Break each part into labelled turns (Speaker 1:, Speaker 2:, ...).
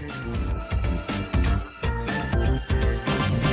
Speaker 1: Thank you.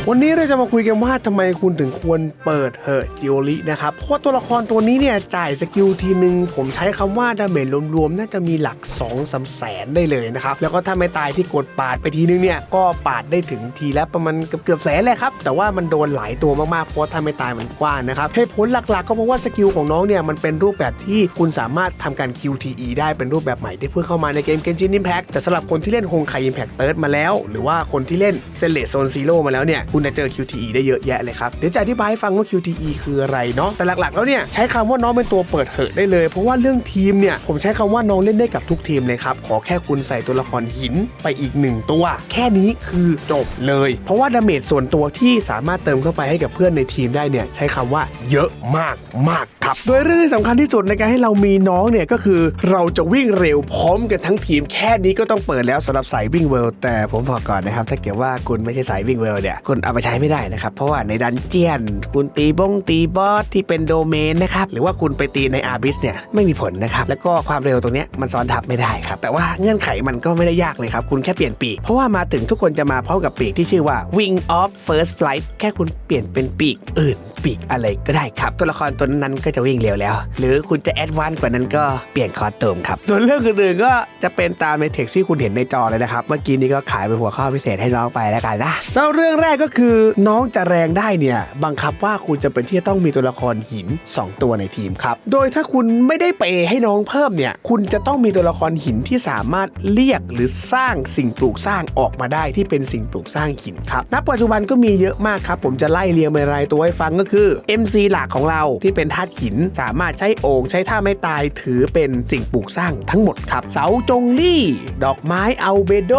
Speaker 1: วันนี้เราจะมาคุยกันว่าทำไมคุณถึงควรเปิดเหอะจิโอรินะครับ เพราะตัวละครตัวนี้เนี่ยจ่ายสกิลทีหนึ่งผมใช้คำว่าดาเมจรวมๆ น่าจะมีหลัก2องสามแสนได้เลยนะครับ แล้วก็ถ้าไม่ตายที่กดปาดไปทีนึงเนี่ยก็ปาดได้ถึงทีละประมาณเกือบๆแสนเลยครับ แต่ว่ามันโดนหลายตัวมากๆ เพราะถ้าไม่ตายมันกว้างนะครับเหตุผลหลักๆ ก็เพราะว่าสกิลของน้องเนี่ยมันเป็นรูปแบบที่คุณสามารถทำการ QTE ได้เป็นรูปแบบใหม่ที่เพิ่งเข้ามาในเกม Genshin Impact แต่สำหรับคนที่เล่นโฮงไค Impact Third มาแล้ว หรือว่าคนที่เล่นเซเลโซนซีโร่มาแล้วเนี่ยคุณจะเจอ QTE ได้เยอะแยะเลยครับ เดี๋ยวจะอธิบายให้ฟังว่า QTE คืออะไรเนาะแต่หลักๆ แล้วเนี่ยใช้คำว่าน้องเป็นตัวเปิดเหอได้เลย เพราะว่าเรื่องทีมเนี่ยผมใช้คำว่าน้องเล่นได้กับทุกทีมเลยครับขอแค่คุณใส่ตัวละครหินไปอีกหนึ่งตัว แค่นี้คือจบเลย เพราะว่าดาเมจส่วนตัวที่สามารถเติมเข้าไปให้กับเพื่อนในทีมได้เนี่ยใช้คำว่าเยอะมากมากครับโดยเรื่องที่สำคัญที่สุดในการให้เรามีน้องเนี่ยก็คือเราจะวิ่งเร็วพร้อมกันทั้งทีม แค่นี้ก็ต้องเปิดแล้วสำหรับสายวิ่งเวิลด์แต่ผมบอกก่อนนะครับถ้าเกิดว่าคุณไม่ใช่สายวิ่งเวิลด์เนี่ยคุณเอาไปใช้ไม่ได้นะครับ เพราะว่าในดันเจียน คุณตีบงตีบอสที่เป็นโดเมนนะครับ หรือว่าคุณไปตีในอาบิสเนี่ยไม่มีผลนะครับ แล้วก็ความเร็วตรงนี้มันซ้อนทับไม่ได้ครับ แต่ว่าเงื่อนไขมันก็ไม่ได้ยากเลยครับ คุณแค่เปลี่ยนปีก เพราะว่ามาถึงทุกคนจะมาพร้อมกับปีกที่ชื่อว่า Wing of First Flight แค่คุณเปลี่ยนเป็นปีกอื่น ปีกอะไรก็ได้ครับ ตัวละครตัวนั้นก็จะวิ่งเร็วแล้ว หรือคุณจะแอดวานซ์กว่านั้นก็เปลี่ยนคอร์ตูมครับส่วนเรื่องอื่นๆก็จะเป็นตามในเท็กซ์ที่คุณเห็นในจอเลยนะครับเมื่อกี้นี้ก็ขายเป็นหัวข้อพิเศษให้น้องไปแล้วกันนะเรื่องแรกก็คือน้องจะแรงได้เนี่ยบังคับว่าคุณจะเป็นที่จะต้องมีตัวละครหิน 2 ตัวในทีมครับ โดยถ้าคุณไม่ได้เปย์ให้น้องเพิ่มเนี่ยคุณจะต้องมีตัวละครหินที่สามารถเรียกหรือสร้างสิ่งปลูกสร้างออกมาได้ที่เป็นสิ่งปลูกสร้างหินครับณปัจจุบันก็มีเยอะมากครับ ผมจะไล่เรียงเป็นรายตัวให้ฟังก็คือ MC หลักของเราที่เป็นธาตุหิน สามารถใช้โอ่งใช้ท่าไม่ตายถือเป็นสิ่งปลูกสร้างทั้งหมดครับ เสาจงลี่ ดอกไม้อัลเบโด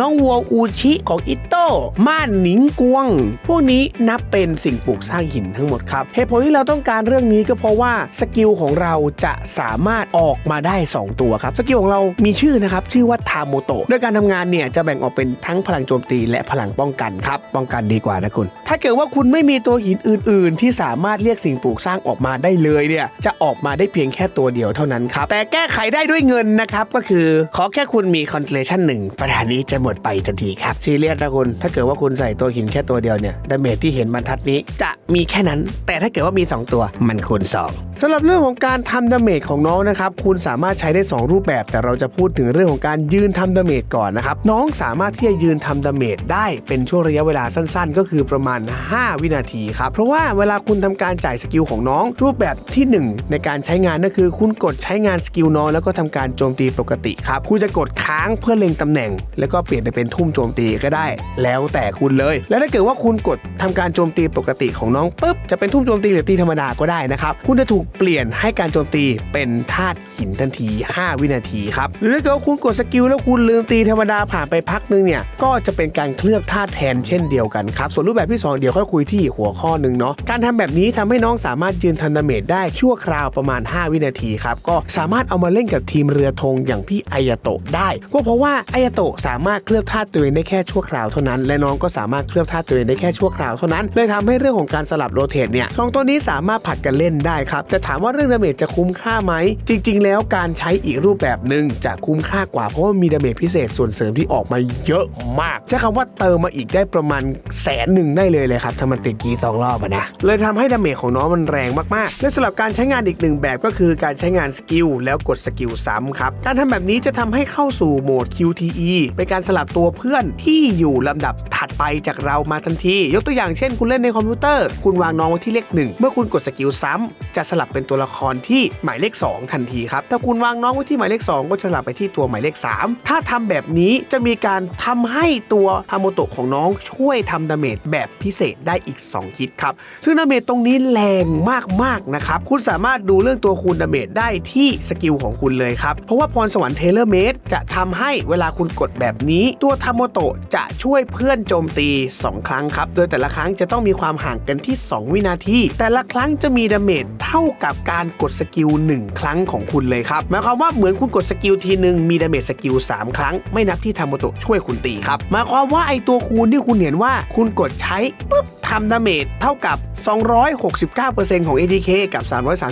Speaker 1: น้องวัวอูชิของอิโต้ม่านหนิงกูวง พวกนี้นับเป็นสิ่งปลูกสร้างหินทั้งหมดครับ เหตุผลที่เราต้องการเรื่องนี้ก็เพราะว่าสกิลของเราจะสามารถออกมาได้ 2 ตัวครับ สกิลของเรามีชื่อนะครับ ชื่อว่าทาโมโตะด้วยการทำงานเนี่ยจะแบ่งออกเป็นทั้งพลังโจมตีและพลังป้องกันครับ ป้องกันดีกว่านะคุณ ถ้าเกิดว่าคุณไม่มีตัวหินอื่น ๆ ที่สามารถเรียกสิ่งปลูกสร้างออกมาได้เลยเนี่ยจะออกมาได้เพียงแค่ตัวเดียวเท่านั้นครับ แต่แก้ไขได้ด้วยเงินนะครับ ก็คือขอแค่คุณมีคอนเซเลชันหนึ่งปัญหานี้จะหมดไปทันทีครับซีเรียสนะคุณ ถ้าเกิดว่าคุณใส่ตัวหินแค่ตัวเดียวเนี่ยดาเมจที่เห็นบรรทัดนี้จะมีแค่นั้น แต่ถ้าเกิดว่ามี 2 ตัวมันคูณ2สำหรับเรื่องของการทำดาเมจของน้องนะครับคุณสามารถใช้ได้ 2 รูปแบบ แต่เราจะพูดถึงเรื่องของการยืนทำดาเมจก่อนนะครับน้องสามารถที่จะยืนทำดาเมจได้เป็นช่วงระยะเวลาสั้น ๆ ก็คือประมาณ 5 วินาทีครับเพราะว่าเวลาคุณทำการจ่ายสกิลของน้อง รูปแบบที่ 1 ในการใช้งานก็คือคุณกดใช้งานสกิลน้องแล้วก็ทำการโจมตีปกติครับคุณจะกดค้างเพื่อเล็งตำแหน่ง แล้วก็เปลี่ยนไปเป็นทุ่มโจมตีก็ได้ แล้วแต่คุณเลยแล้วถ้าเกิดว่าคุณกดทำการโจมตีปกติของน้องปุ๊บจะเป็นทุ่มโจมตีหรือตีธรรมดาก็ได้นะครับคุณจะถูกเปลี่ยนให้การโจมตีเป็นธาตุหินทันที 5 วินาทีครับหรือถ้าเกิดว่าคุณกดสกิลแล้วคุณลืมตีธรรมดาผ่านไปพักนึงเนี่ยก็จะเป็นการเคลือบธาตุแทนเช่นเดียวกันครับส่วนรูปแบบที่สองเดี๋ยวค่อยคุยที่หัวข้อหนึ่งเนาะการทำแบบนี้ทำให้น้องสามารถยืนทันดาเมจได้ชั่วคราวประมาณ 5 วินาทีครับก็สามารถเอามาเล่นกับทีมเรือธงอย่างพี่ไอยาโตะได้ก็เพราะว่าไอยาโตะสามารถเคลือบธาตุตัวเองได้แค่ชั่วคราวเท่านั้น และน้องก็สามารถเคลือบธาตุตัวเองได้แค่ชั่วคราวเท่านั้นเลยทำให้เรื่องของการสลับโรเตทเนี่ยสองตัวนี้สามารถผัดกันเล่นได้ครับแต่ถามว่าเรื่องดาเมจจะคุ้มค่าไหม จริง ๆ แล้วการใช้อีกรูปแบบหนึ่งจะคุ้มค่ากว่าเพราะว่ามีดาเมจพิเศษส่วนเสริมที่ออกมาเยอะมากใช้คำว่าเติมมาอีกได้ประมาณแสนหนึ่งได้เลยเลยครับถ้ามันติดกีสองรอบนะเลยทำให้ดาเมจของน้องมันแรงมากๆ และสำหรับการใช้งานอีกหนึ่งแบบก็คือการใช้งานสกิลแล้วกดสกิลซ้ำครับการทำแบบนี้จะทำให้เข้าสู่โหมด QTE เป็นการสลับตัวเพื่อนที่อยู่ลำดับถัดไปจากเรามาทันที ยกตัวอย่างเช่นคุณเล่นในคอมพิวเตอร์ คุณวางน้องไว้ที่เลขหนึ่งเมื่อคุณกดสกิลซ้ำจะสลับเป็นตัวละครที่หมายเลข 2 ทันทีครับถ้าคุณวางน้องไว้ที่หมายเลข 2 ก็จะสลับไปที่ตัวหมายเลข 3 ถ้าทำแบบนี้จะมีการทำให้ตัวฮาโมโตะของน้องช่วยทำดาเมจแบบพิเศษได้อีก 2 ฮิตครับ ซึ่งดาเมจตรงนี้แรงมากๆนะครับ คุณสามารถดูเรื่องตัวคูณดาเมจได้ที่สกิลของคุณเลยครับ เพราะว่าพรสวรรค์เทเลเมดจะทำให้เวลาคุณกดแบบนี้ ตัวทาโมโตะจะช่วยเพื่อนโจมตี 2ครั้งครับ โดยแต่ละครั้งจะต้องมีความห่างกันที่ 2 วินาที แต่ละครั้งจะมีดาเมจเท่ากับการกดสกิล 1 ครั้งของคุณเลยครับ หมายความว่าเหมือนคุณกดสกิลทีหนึ่งมีดาเมจสกิล 3 ครั้ง ไม่นับที่ทาโมโตะช่วยคุณตีครับ หมายความว่าไอตัวคูณที่คุณเห็นว่าคุณกดใช้ปุ๊บทำดาเมจเท่ากับ 269%ของ ATK กับ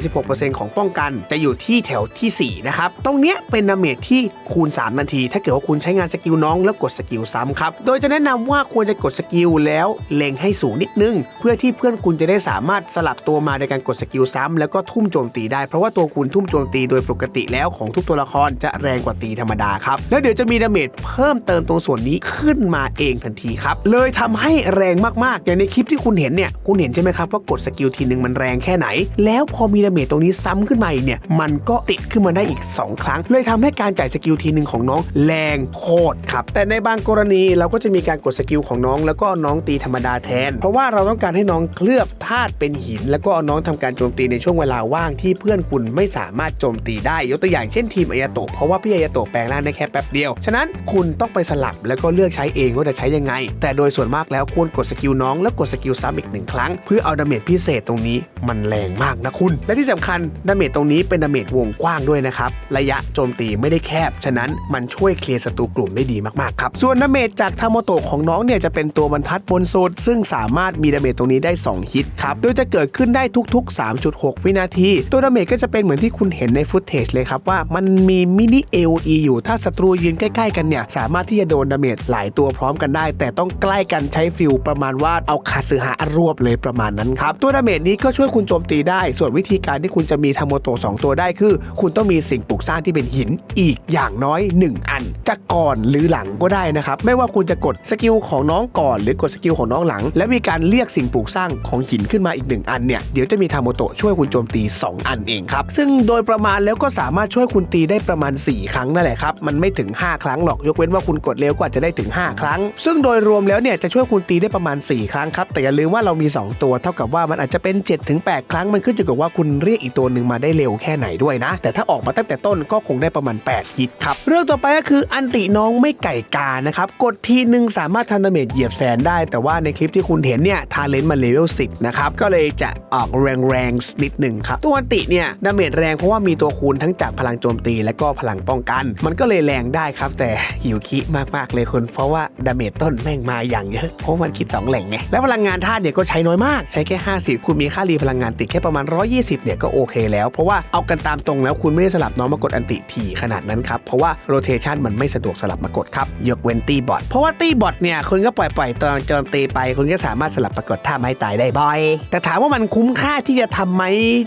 Speaker 1: 336%ของป้องกัน จะอยู่ที่แถวทีสี่4 นะครับ ตรงเนี้ยเป็นดาเมจที่คูณ 3 นาที ถ้าเกิดว่าคุณใช้งานสกิลน้องแล้วกดสกิลซ้ำครับ โดยจะแนะนำว่าควรจะกดสกิลแล้วเล็งให้สูงนิดนึง เพื่อที่เพื่อนคุณจะได้สามารถสลับตัวมาในการกดสกิลซ้ำแล้วก็ทุ่มโจมตีได้เพราะว่าตัวคุณทุ่มโจมตีโดยปกติแล้วของทุกตัวละครจะแรงกว่าตีธรรมดาครับแล้วเดี๋ยวจะมีดาเมจเพิ่มเติมตรงส่วนนี้ขึ้นมาเองทันทีครับเลยทำให้แรงมากๆ อย่างในคลิปที่คุณเห็นเนี่ยคุณเห็นใช่ไหมครับว่ากดสกิลทีหนึ่งมันแรงแค่ไหน แล้วพอมีดาเมจตรงนี้ซ้ำขึ้นมาอีกเนี่ยมันก็ติดขึ้นมาได้อีก 2 ครั้ง เลยทำให้การจ่ายสกิลทีหนึ่งของน้องแรงโคตรครับแต่ในบางกรณีเราก็จะมีการกดสกิลของน้องแล้วก็นองตีธรรมดาแทน เพราะว่าเราต้องการให้น้องเคลือบธาตุเป็นหิน แล้วก็เอาน้องทำการโจมตีในช่วงเวลาว่างที่เพื่อนคุณไม่สามารถโจมตีได้ ยกตัวอย่างเช่นทีมอายาโตะเพราะว่าพี่อายาโตะแปลงร่างได้แค่แป๊บเดียว ฉะนั้นคุณต้องไปสลับแล้วก็เลือกใช้เองว่าจะใช้ยังไง แต่โดยส่วนมากแล้วควรกดสกิลน้องแล้วกดสกิลซ้ำอีกหนึ่งครั้ง เพื่อเอาดาเมจพิเศษตรงนี้มันแรงมากนะคุณ และที่สำคัญดาเมจตรงนี้เป็นดาเมจวงกว้างด้วยนะครับระยะโจมตีไม่ได้แคบ ฉะนั้นมันช่วยเคลียร์ศัตรูกลุ่มได้ดีมากๆครับส่วนดาเมจจากทาโมโตะของน้องเนี่ยจะเป็นตัวบรรทัดบนสุด ซึ่งสามารถมีดาเมจตรงนี้ได้ 2 ฮิตครับ โดยจะเกิดขึ้นได้ทุก ๆ 3.6 วินาที ตัวดาเมจก็จะเป็นเหมือนที่คุณเห็นในฟุตเทจเลยครับว่ามันมีมินิ AOE อยู่ ถ้าศัตรูยืนใกล้ๆกันเนี่ย สามารถที่จะโดนดาเมจหลายตัวพร้อมกันได้ แต่ต้องใกล้กันใช้ฟิลประมาณว่าเอาคาสึฮะรวบเลยประมาณนั้นครับ ตัวดาเมจนี้ก็ช่วยคุณโจมตีได้ ส่วนวิธีการที่คุณจะมีทาโมโตะ2ตัวได้คือ คุณต้องมีสิ่งปลูกสร้างที่เป็นหินอีกอย่างน้อย 1 อัน จะก่อนหรือหลังก็ได้นะครับ ไม่ว่าคุณจะกดสกิลของน้องก่อนหรือกดสกิลของน้องหลัง และมีการเรียกสิ่งปลูกสร้างของหินขึ้นมาอีก1อันเนี่ยเดี๋ยวจะมีทาโมโตะช่วยคุณโจมตี 2 อันเองครับ ซึ่งโดยประมาณแล้วก็สามารถช่วยคุณตีได้ประมาณ 4 ครั้งนั่นแหละครับ มันไม่ถึง 5 ครั้งหรอกยกเว้นว่าคุณกดเร็วกว่าจะได้ถึง 5 ครั้ง ซึ่งโดยรวมแล้วเนี่ยจะช่วยคุณตีได้ประมาณ 4 ครั้งครับแต่อย่าลืมว่าเรามี 2 ตัว เท่ากับว่ามันอาจจะเป็น 7-8 ครั้งมันขึ้นอยู่กับว่าคุณเรียกอีกตัวหนึ่งมาได้เร็วแค่ไหนด้วยนะ แต่ถ้าออกมาตั้งแต่ต้นก็คงได้ประมาณ 8 ฮิตครับเรื่องต่อไปก็คืออันติน้องไม่ไก่กานะครับกดทีหนึ่งสามารถทำดาเมจเหยียบแสนได้ แต่ว่าในคลิปที่คุณเห็นเนี่ยทาเลนต์มาเลเวล10นะครับก็เลยจะออกแรงแรงนิดหนึ่งครับตัวอันติเนี่ยดาเมจแรงเพราะว่ามีตัวคูณทั้งจากพลังโจมตีและก็พลังป้องกัน มันก็เลยแรงได้ครับ แต่หิวคิมากๆเลยคุณเพราะว่าดาเมจต้นแม่งมาอย่างเยอะเพราะมันคิดสองแหล่งไงแล้วพลังงานธาตุเนี่ยก็ใช้น้อยมาก ใช้แค่ 50 คุณมีค่ารีพลังงานติดแค่ประมาณ 120เนี่ยก็โอเคแล้ว เพราะว่าเอากันตามตรงแล้วคุณไม่ได้สลับน้องมากดอันติถี่ขนาดนั้นครับเพราะว่าโรเทชันมันไม่สะดวกสลับมากดครับยกเว้นตีบอทเพราะว่าตีบอทเนี่ยคุณก็ปล่อยปล่อยๆตอนโจมตีไป คุณก็สามารถสลับมากดท่าไม้ตายได้บ่อย แต่ถามว่ามันคุ้มค่าที่จะทำไหม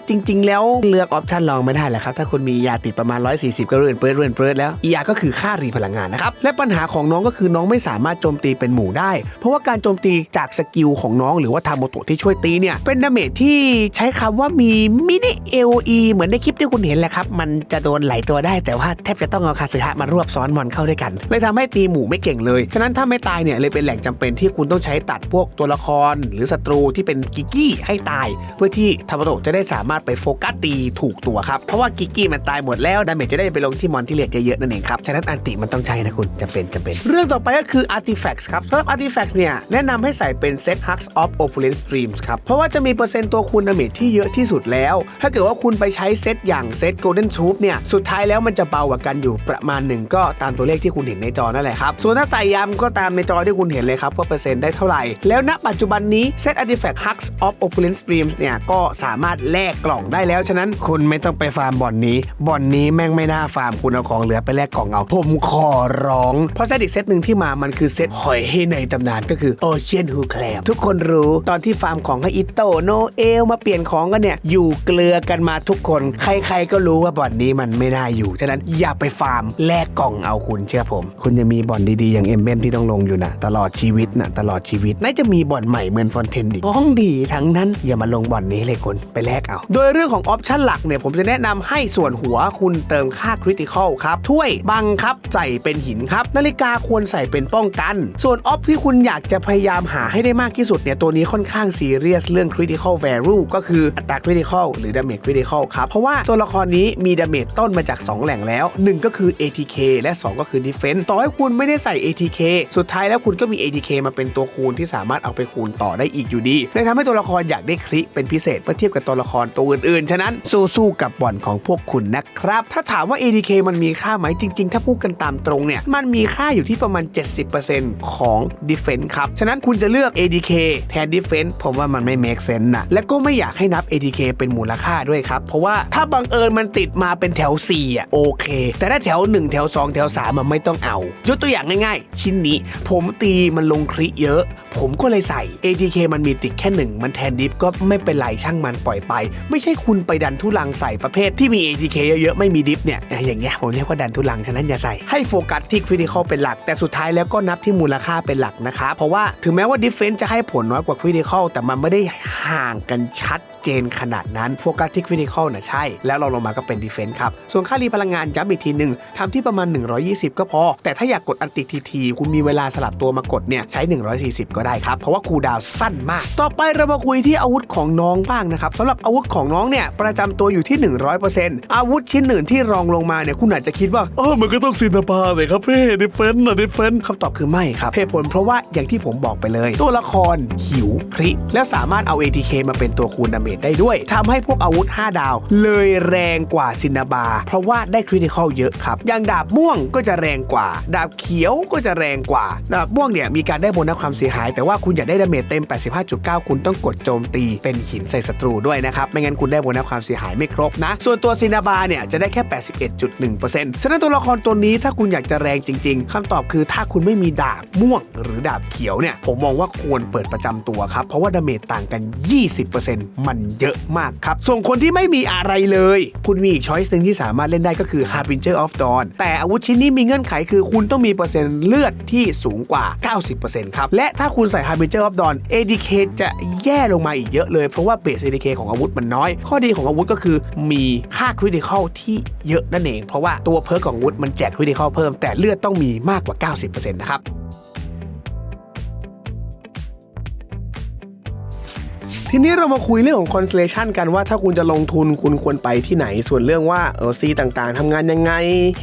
Speaker 1: จริง ๆ แล้วเลือกออปชันลองไม่ได้แหละครับ ถ้าคุณมียาติดประมาณ 140 ก็เรื่อนเปื้อนเรื่อนเปื้อนแล้วยาก็คือค่ารีพลังงานนะครับ และปัญหาของน้องก็คือน้องไม่สามารถโจมตีเป็นหมู่ได้ เพราะว่าการโจมตีจากสกิลของน้องหรือว่าทาโมโตะที่ช่วยตีเนี่ยเป็นดาเมจที่ใช้คำว่ามีมินิ AOE เหมือนในคลิปที่คุณเห็นแหละครับ มันจะโดนไหลตัวได้แต่ว่าแทบจะต้องเอาคาสึฮะมารวบซ้อนมอนเข้าด้วยกันเลยทำให้ตีหมู่ไม่เก่งเลย ฉะนั้นถ้าไม่ตายเนี่ยเลยเป็นแหล่งจำเป็นที่คุณต้องใช้ตัดพวกตัวละคร หรือศัตรูที่เป็นกิกกี้ให้ตาย เพื่อที่ทาโมโตจะได้สามารถไปโฟกัสตีถูกตัวครับเพราะว่ากิกกี้มันตายหมดแล้วดาเมจจะได้ไปลงที่มอนที่เลือดเยอะๆนั่นเองครับฉะนั้นอันติมันต้องใช้นะคุณจำเป็นจำเป็น เรื่องต่อไปก็คือ artifacts ครับสำหรับ artifacts เนี่ยแนะนำให้ใส่เป็น set hux of opulent streams ครับเพราะว่าจะมีเปอร์เซ็นต์ตัวคูณดาเมจที่เยอะที่สุดแล้ว ถ้าเกิดว่าคุณไปใช้เซตอย่างเซต golden troop เนี่ยสุดท้ายแล้วมันจะเบากว่ากันอยู่ประมาณหนึ่งก็ตามตัวเลขที่คุณเห็นในจอนั่นแหละครับส่วนถ้าใส่ยำก็ตามในจอที่คุณเห็นเลยครับว่าเปอร์เซ็นต์ได้เท่าไหร่ แล้วณปัจจุบันนี้เซต artifact hux of opulent streams เนี่ย ก็สามารถแลกกล่องได้แล้ว ฉะนั้นคุณไม่ต้องไปฟาร์มบ่อนนี้ บ่อนนี้แม่งไม่น่าฟาร์มคุณเอาของเหลือไปแลกกล่องเอาผมขอร้อง เพราะเซตอีกเซตหนึ่งที่มามันคือเซตหอยให้ในตำนานก็คือ Ocean Who Clam ทุกคนรู้ตอนที่ฟาร์มของให้อิโตโนเอลมาเปลี่ยนของกันเนี่ยอยู่เกลือกันมาทุกคน ใครๆก็รู้ว่าบ่อนนี้มันไม่น่าอยู่ ฉะนั้นอย่าไปฟาร์มแลกกล่องเอาคุณเชื่อผม คุณจะมีบ่อนดีๆอย่างเอ็มเบมที่ต้องลงอยู่นะตลอดชีวิตนะตลอดชีวิตน่าจะมีบ่อนใหม่เหมือนฟอนเทนอีกของดีทั้งนั้นอย่ามาลงบ่อนนี้เลยคุณไปแลกเอา โดยเรื่องของออปชั่นหลักเนี่ยผมจะแนะนำให้ส่วนหัวคุณเติมค่าคริติคอลครับถ้วยบังครับใส่เป็นหินครับ นาฬิกาควรใส่เป็นป้องกัน ส่วนออฟที่คุณอยากจะพยายามหาให้ได้มากที่สุดเนี่ยตัวนี้ค่อนข้างซีเรียสเรื่อง critical value ก็คืออัตรา critical หรือ damage critical ครับเพราะว่าตัวละครนี้มี damage ต้นมาจาก 2 แหล่งแล้ว 1 ก็คือ ATK และ 2 ก็คือ defense ต่อให้คุณไม่ได้ใส่ ATK สุดท้ายแล้วคุณก็มี ATK มาเป็นตัวคูณที่สามารถเอาไปคูณต่อได้อีกอยู่ดีเลยทำให้ตัวละครอยากได้คลิเป็นพิเศษเมื่อเทียบกับตัวละครตัวอื่นๆ ฉะนั้นสู้ๆกับบ่อนของพวกคุณนะครับ ถ้าถามว่า ATK มันมีค่าไหมจริง ๆ ถ้าพูดกันตามตรงเนี่ยมันมีค่าอยู่ที่ประมาณ 70%ของ defense ครับ ฉะนั้นคุณจะเลือก ADK แทน defense ผมว่ามันไม่ make sense นะและก็ไม่อยากให้นับ ADK ATK เป็นมูลค่าด้วยครับ เพราะว่าถ้าบังเอิญมันติดมาเป็นแถว4อะโอเค แต่ถ้าแถว 1 แถว 2 แถว3มันไม่ต้องเอา ยกตัวอย่างง่ายๆ ชิ้นนี้ ผมตีมันลงคริเยอะ ผมก็เลยใส่ ATK มันมีติดแค่1มันแทนดิฟก็ไม่เป็นไรช่างมันปล่อยไป ไม่ใช่คุณไปดันทุลังใส่ประเภทที่มี ATK เยอะๆ ไม่มีดิฟเนี่ยอย่างเงี้ยผมเรียกว่าดันทุลังฉะนั้นอย่าใส่ให้โฟกัสที่คริติคอลเป็นหลัก แต่สุดท้ายแล้วก็นับที่มูลค่าเป็นหลักนะครับเพราะว่าถึงแม้ว่าดิฟเฟนจะให้ผลน้อยกว่าคริติคอลแต่มันไม่ได้ห่างกันชัดเจนขนาดนั้นโฟกัสที่คริติคอลนะใช่ แล้วเราลงมาก็เป็นดิเฟนครับ ส่วนค่ารีพลังงานย้ำอีกทีหนึ่งทำที่ประมาณ 120 ก็พอ แต่ถ้าอยากกดอันติทีทีคุณมีเวลาสลับตัวมากดเนี่ยใช้140 ก็ได้ครับ เพราะว่าคูลดาวน์สั้นมาก ต่อไปเรามาคุยที่อาวุธของน้องบ้างนะครับสำหรับอาวุธของน้องเนี่ยประจำตัวอยู่ที่ 100%อาวุธชิ้นอื่นที่รองลงมาเนี่ยคุณอาจจะคิดว่า
Speaker 2: เออมันก็ต้องซินนาปาสิครับพี่ดิเฟนต์นะดิเฟนต์
Speaker 1: คำตอบคือไม่ครับเหตุผลเพราะว่าอย่างที่ผมบอกไปเลย ตัวละครหิวคริแล้วสามารถเอา ATK มาเป็นตัวคูณดาเมจได้ด้วยทำให้พวกอาวุธ 5 ดาว เลยแรงกว่าซินนาบา เพราะว่าได้คริติคอลเยอะครับอย่างดาบม่วงก็จะแรงกว่า ดาบเขียวก็จะแรงกว่า ดาบม่วงเนี่ยมีการได้โบนัสความเสียหาย แต่ว่าคุณอยากได้ดาเมจเต็ม 85.9 คุณต้องกดโจมตีเป็นหินใส่ศัตรูด้วยนะครับ ไม่งั้นคุณได้โบนัสความเสียหายไม่ครบนะ ส่วนตัวซินาบาเนี่ยจะได้แค่ 81.1%ฉะนั้นตัวละครตัวนี้ถ้าคุณอยากจะแรงจริง ๆคำตอบคือถ้าคุณไม่มีดาบม่วงหรือดาบเขียวเนี่ยผมมองว่าควรเปิดประจำตัวครับ เพราะว่าดาเมจต่างกัน 20%มันเยอะมากครับ ส่วนคนที่ไม่มีอะไรเลย คุณมีอีกช้อยส์หนึ่งที่สามารถเล่นได้ก็คือ Harbinger of Dawn แต่อาวุธชิ้นนี้มีเงื่อนไขคือคุณต้องมีเปอร์เซ็นต์เลือดที่สูงกว่า 90%ครับและถ้าคุณใส่ Harbinger of Dawn ADK จะแย่ลงมาอีกเยอะเลย เพราะว่าเบส ADK ของอาวุธมันน้อย ข้อดีของอาวุธก็คือมีค่าคริติคอลที่เยอะนั่นเอง เพราะว่าตัวเพิร์กของอาวุธมันแจกคริติคอลเพิ่มแต่เลือดต้องมีมากกว่า 90%นะครับ ทีนี้เรามาคุยเรื่องของ constellation กันว่าถ้าคุณจะลงทุนคุณควรไปที่ไหน ส่วนเรื่องว่าเออซีต่างๆทำงานยังไง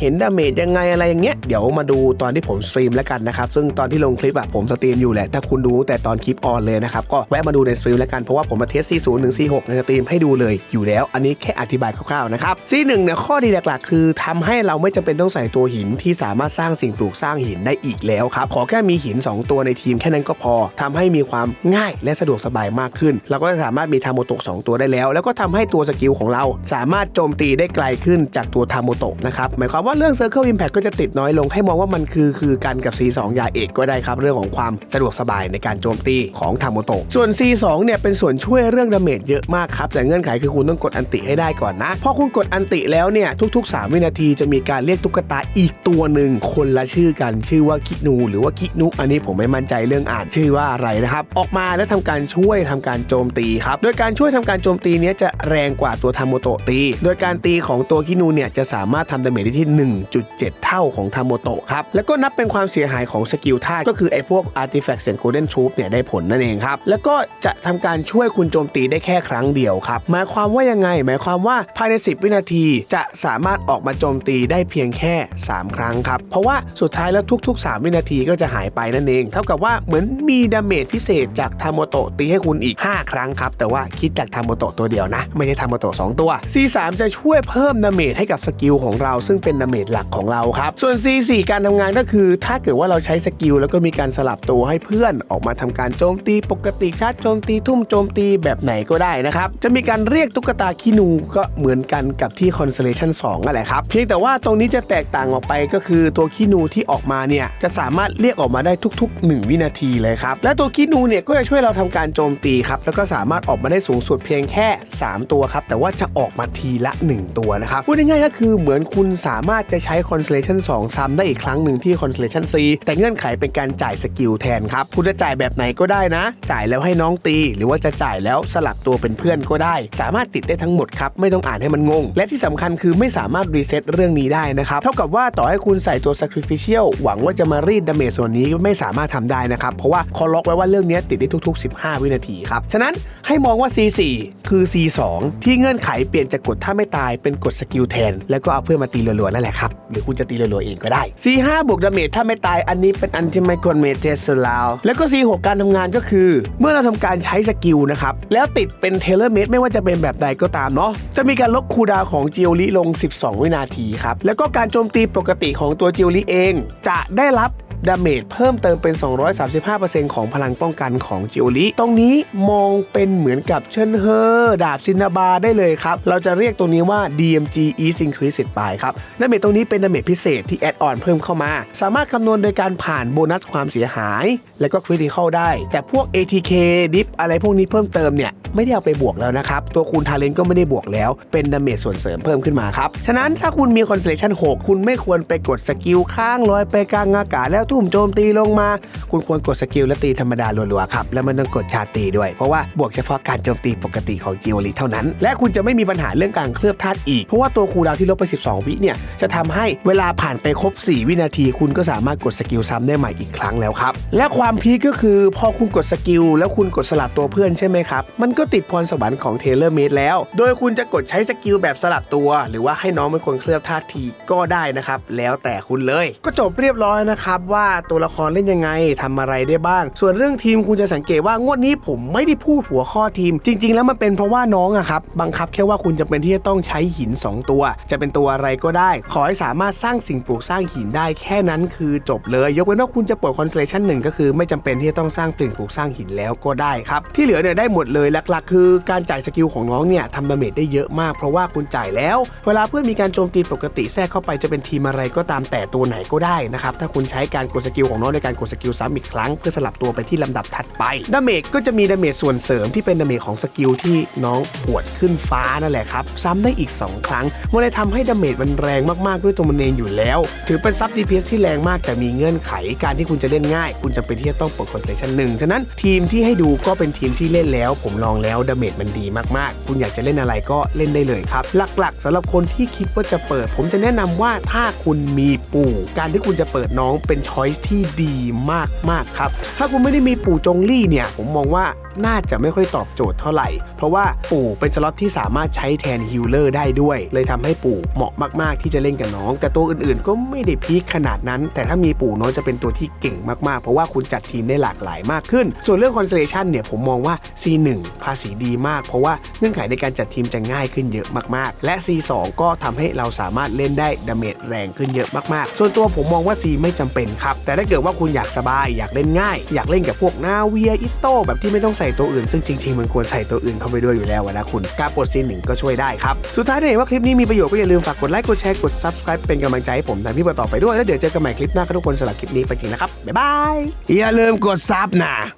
Speaker 1: เห็นดาเมจยังไงอะไรอย่างเงี้ยเดี๋ยวมาดูตอนที่ผมสตรีมแล้วกันนะครับซึ่งตอนที่ลงคลิปอะผมสตรีมอยู่แหละถ้าคุณดูแต่ตอนคลิปออนเลยนะครับก็แวะมาดูในสตรีมแล้วกันเพราะว่าผมมาเทส C0 ถึง C6 ในสตรีมให้ดูเลยอยู่แล้ว อันนี้แค่อธิบายคร่าวๆนะครับ C1 เนี่ยข้อดีหลักๆ คือทำให้เราไม่จำเป็นต้องใส่ตัวหินที่สามารถสร้างสิ่งปลูกสร้างหินได้อีกแล้วครับขอแค่มีหิน 2 ตัวในทีมแค่นั้นก็พอทำให้มีความง่ายและสะดวกสบายมากขึ้นเราก็จะสามารถมีทาโมโตะ2ตัวได้แล้ว แล้วก็ทำให้ตัวสกิลของเรา สามารถโจมตีได้ไกลขึ้นจากตัวทาโมโตะนะครับหมายความว่าเรื่อง Circle Impact ก็จะติดน้อยลงให้มองว่ามันคือคือกันกับ C2 ยาเอกก็ได้ครับ เรื่องของความสะดวกสบายในการโจมตีของทาโมโตะส่วน C2 เนี่ยเป็นส่วนช่วยเรื่องดาเมจเยอะมากครับแต่เงื่อนไขคือคุณต้องกดอันติให้ได้ก่อนนะพอคุณกดอันติแล้วเนี่ยทุก ๆ 3 วินาทีจะมีการเรียกตุ๊กตาอีกตัวหนึ่งคนละชื่อกันชื่อว่าคินูหรือว่าคินุอันนี้ผมไม่มั่นใจเรื่องอ่านชื่อว่าอะไรนะครับออกมาแล้วทำการช่วยทำการโจมตีครับโดยการช่วยทำการโจมตีเนี้ยจะแรงกว่าตัวทาโมโตะตี โดยการตีของตัวคินูเนี่ยจะสามารถทำดาเมจได้ที่ 1.7 เท่าของทาโมโตะครับแล้วก็นับเป็นความเสียหายของสกิลธาตุก็คือไอ้พวกอาร์ติแฟกต์เซนโคเดนทูปเนี่ยได้ผลนั่นเองครับแล้วก็จะทำการช่วยคุณโจมตีได้แค่ครั้งเดียวครับหมายความว่ายังไง หมายความว่าภายใน 10 วินาทีจะสามารถออกมาโจมตีได้เพียงแค่ 3 ครั้งครับเพราะว่าสุดท้ายแล้วทุก ๆ 3 วินาทีก็จะหายไปนั่นเอง เท่ากับว่าเหมือนมีดาเมจพิเศษจากทาโมโตะตีให้คุณอีก 5 ครั้งครับ แต่ว่าคิดจากทาโมโตะตัวเดียวนะ ไม่ใช่ทาโมโตะ2ตัว C3 จะช่วยเพิ่มดาเมจให้กับสกิลของเรา ซึ่งเป็นดาเมจหลักของเราครับ ส่วน C4 การทำงานก็คือ ถ้าเกิดว่าเราใช้สกิลแล้วก็มีการสลับตัวให้เพื่อนออกมาทำการโจมตีปกติชาร์จโจมตีทุ่มโจมตีแบบไหนก็ได้นะครับจะมีการเรียกตุ๊กตาคินูก็เหมือนกันกับที่ Constellation 2นั่นแหละครับเพียงแต่ว่าตรงนี้จะแตกต่างออกไปก็คือตัวคินูที่ออกมาเนี่ยจะสามารถเรียกออกมาได้ทุก ๆ 1 วินาทีเลยครับและตัวคินูเนี่ยก็จะช่วยเราทำการโจมตีครับแล้วก็สามารถออกมาได้สูงสุดเพียงแค่ 3 ตัวครับ แต่ว่าจะออกมาทีละ 1 ตัวนะครับพูดง่ายๆก็คือเหมือนคุณสามารถจะใช้ Constellation 2 ซ้ำได้อีกครั้งหนึ่งที่ Constellation C แต่เงื่อนไขเป็นการจ่ายสกิลแทนครับ คุณจะจ่ายแบบไหนก็ได้นะ จ่ายแล้วให้น้องตี หรือว่าจะจ่ายแล้วสลับตัวเป็นเพื่อนก็ได้ สามารถติดได้ทั้งหมดครับ ไม่ต้องอ่านให้มันงง และที่สำคัญคือไม่สามารถรีเซ็ตเรื่องนี้ได้นะครับ เท่ากับว่าต่อให้คุณใส่ตัว Sacrificial หวังว่าจะมารีดดาเมจส่วนนี้ไม่สามารถทำได้นะครับ เพราะว่าเขาล็อกไว้ว่าเรื่องนี้ติดได้ทุก ๆ 15 วินาทีครับ ฉะนั้นให้มองว่า C4 คือ C2 ที่เงื่อนไขเปลี่ยนจากกดถ้าไม่ตายเป็นกดสกิลแทน แล้วก็เอาเพื่อนมาตีรัวๆนั่นแหละครับ หรือคุณจะตีรัวๆเองก็ได้ C5 บวกดาเมจถ้าไม่ตายอันนี้เป็นอันที่ไม่ควรเมเทสลาวแล้วก็ C6 การทำงานก็คือ เมื่อเราทำการใช้สกิลนะครับ แล้วติดเป็นเทเลเมดไม่ว่าจะเป็นแบบใดก็ตามเนาะจะมีการลดคูดาวของจิโอลิลง 12 วินาทีครับแล้วก็การโจมตีปกติของตัวจิโอลิเอง จะได้รับ ดาเมจเพิ่มเติมเป็น 235%ของพลังป้องกันของจิโอลิตรงนี้มองเป็นเหมือนกับเชิญเฮอดาบซินนาบาได้เลยครับ เราจะเรียกตรงนี้ว่า DMG is increased by ครับดาเมจตรงนี้เป็นดาเมจพิเศษที่แอดออนเพิ่มเข้ามา สามารถคำนวณโดยการผ่านโบนัสความเสียหาย และก็คริติคอลได้ แต่พวก ATK ดิฟอะไรพวกนี้เพิ่มเติมเนี่ยไม่ได้เอาไปบวกแล้วนะครับ ตัวคูณทาเลนก็ไม่ได้บวกแล้ว เป็นดาเมจส่วนเสริมเพิ่มขึ้นมาครับ ฉะนั้นถ้าคุณมีคอนเซเลชัน6 คุณไม่ควรไปกดสกิลข้างลอยไปกลางอากาศแล้วทุ่มโจมตีลงมา คุณควรกดสกิลและตีธรรมดารัวๆครับ แล้วมันต้องกดชาตีด้วย เพราะว่าบวกเฉพาะการโจมตีปกติของจิโอลิเท่านั้น และคุณจะไม่มีปัญหาเรื่องการเคลือบธาตุอีก เพราะว่าตัวคูดาวที่ลบไป 12 วิเนี่ยจะทำให้เวลาผ่านไปครบ 4 วินาที คุณก็สามารถกดสกิลซ้ำได้ใหม่อีกครั้งแล้วครับ และความพีคก็คือพอคุณกดสกิลแล้วคุณกดสลับตัวเพื่อนใช่ไหมครับ มันก็ติดพรสวรรค์ของเทเลอร์เมดแล้ว โดยคุณจะกดใช้สกิลแบบสลับตัว หรือว่าให้น้องเป็นคนเคลือบธาตุทีก็ได้นะครับ แล้วแต่คุณเลย ก็จบเรียบร้อยนะครับว่าตัวละครเล่นยังไงทำอะไรได้บ้าง ส่วนเรื่องทีมคุณจะสังเกตว่างวดนี้ผมไม่ได้พูดหัวข้อทีม จริง ๆ แล้วมันเป็นเพราะว่าน้องอะครับบังคับแค่ว่าคุณจะเป็นที่จะต้องใช้หิน 2 ตัว จะเป็นตัวอะไรก็ได้ ขอให้สามารถสร้างสิ่งปลูกสร้างหินได้แค่นั้นคือจบเลย ยกเว้นว่าคุณจะเปิดคอนเซเลชันหนึ่งก็คือไม่จำเป็นที่จะต้องสร้างสิ่งปลูกสร้างหินแล้วก็ได้ครับที่เหลือเนี่ยได้หมดเลยหลักๆ คือการจ่ายสกิลของน้องเนี่ยทำดาเมจได้เยอะมาก เพราะว่าคุณจ่ายแล้ว เวลาเพื่อนมีการโจมตีปกติแทรกเข้าไปจะเป็นทีมอะไรก็ตามแต่ตัวไหนก็ได้นะครับถ้าคุณใช้การกดสกิลของน้องในการกดสกิลซ้ำอีกครั้งเพื่อสลับตัวไปที่ลำดับถัดไปดาเมจก็จะมีดาเมจส่วนเสริมที่เป็นดาเมจของสกิลที่น้องปวดขึ้นฟ้านั่นแหละครับ ซ้ำได้อีก 2 ครั้งมันเลยทำให้ดาเมจมันแรงมากๆด้วยตัวมันเองอยู่แล้ว ถือเป็นซับ DPS ที่แรงมากแต่มีเงื่อนไขการที่คุณจะเล่นง่าย คุณจะเป็นที่จะต้องปลดคอนเซชันหนึ่งฉะนั้นทีมที่ให้ดูก็เป็นทีมที่เล่นแล้ว ผมลองแล้วดาเมจมันดีมากๆ คุณอยากจะเล่นอะไรก็เล่นได้เลยครับ หลักๆสำหรับคนที่คิดว่าจะเปิด ผมจะแนะนำว่าถ้าคุณมีปู่ การที่คุณจะเปิดน้องเป็นช้อยส์ที่ดีมากๆครับ ถ้าคุณไม่ได้มีปู่จงลี่เนี่ย ผมมองว่า น่าจะไม่ค่อยตอบโจทย์เท่าไหร่ เพราะว่าปู่เป็นสล็อตที่สามารถใช้แทนฮิลเลอร์ได้ด้วย เลยทำให้ปู่เหมาะมาก ๆ ที่จะเล่นกับน้อง แต่ตัวอื่น ๆ ก็ไม่ได้พีคขนาดนั้น แต่ถ้ามีปู่น้องจะเป็นตัวที่เก่งมากๆ เพราะว่าคุณจัดทีมได้หลากหลายมากขึ้น ส่วนเรื่องคอนเซเลชันเนี่ยผมมองว่า C1 ภาษีดีมาก เพราะว่าเงื่อนไขในการจัดทีมจะง่ายขึ้นเยอะมาก ๆ และ C2 ก็ทำให้เราสามารถเล่นได้ดาเมจแรงขึ้นเยอะมาก ๆ ส่วนตัวผมมองว่า C ไม่จำเป็นครับ แต่ถ้าเกิดว่าคุณอยากสบายอยากเล่นง่าย อยากเล่นกับพวกนาเวียอิโต้แบบที่ไม่ต้องใส่ตัวอื่นซึ่งจริงๆมันควรใส่ตัวอื่นเข้าไปด้วยอยู่แล้วนะคุณการปลดซีนหนึ่งก็ช่วยได้ครับ สุดท้ายถ้าเห็นว่าคลิปนี้มีประโยชน์ก็อย่าลืมฝากกดไลค์กดแชร์กด subscribe เป็นกำลังใจให้ผมทำพี่ต่อไปด้วยแล้วเดี๋ยวเจอกันใหม่คลิปหน้าครับทุกคนสำหรับคลิปนี้ไปจริงนะครับบ๊ายบายอย่าลืมกดซับนะ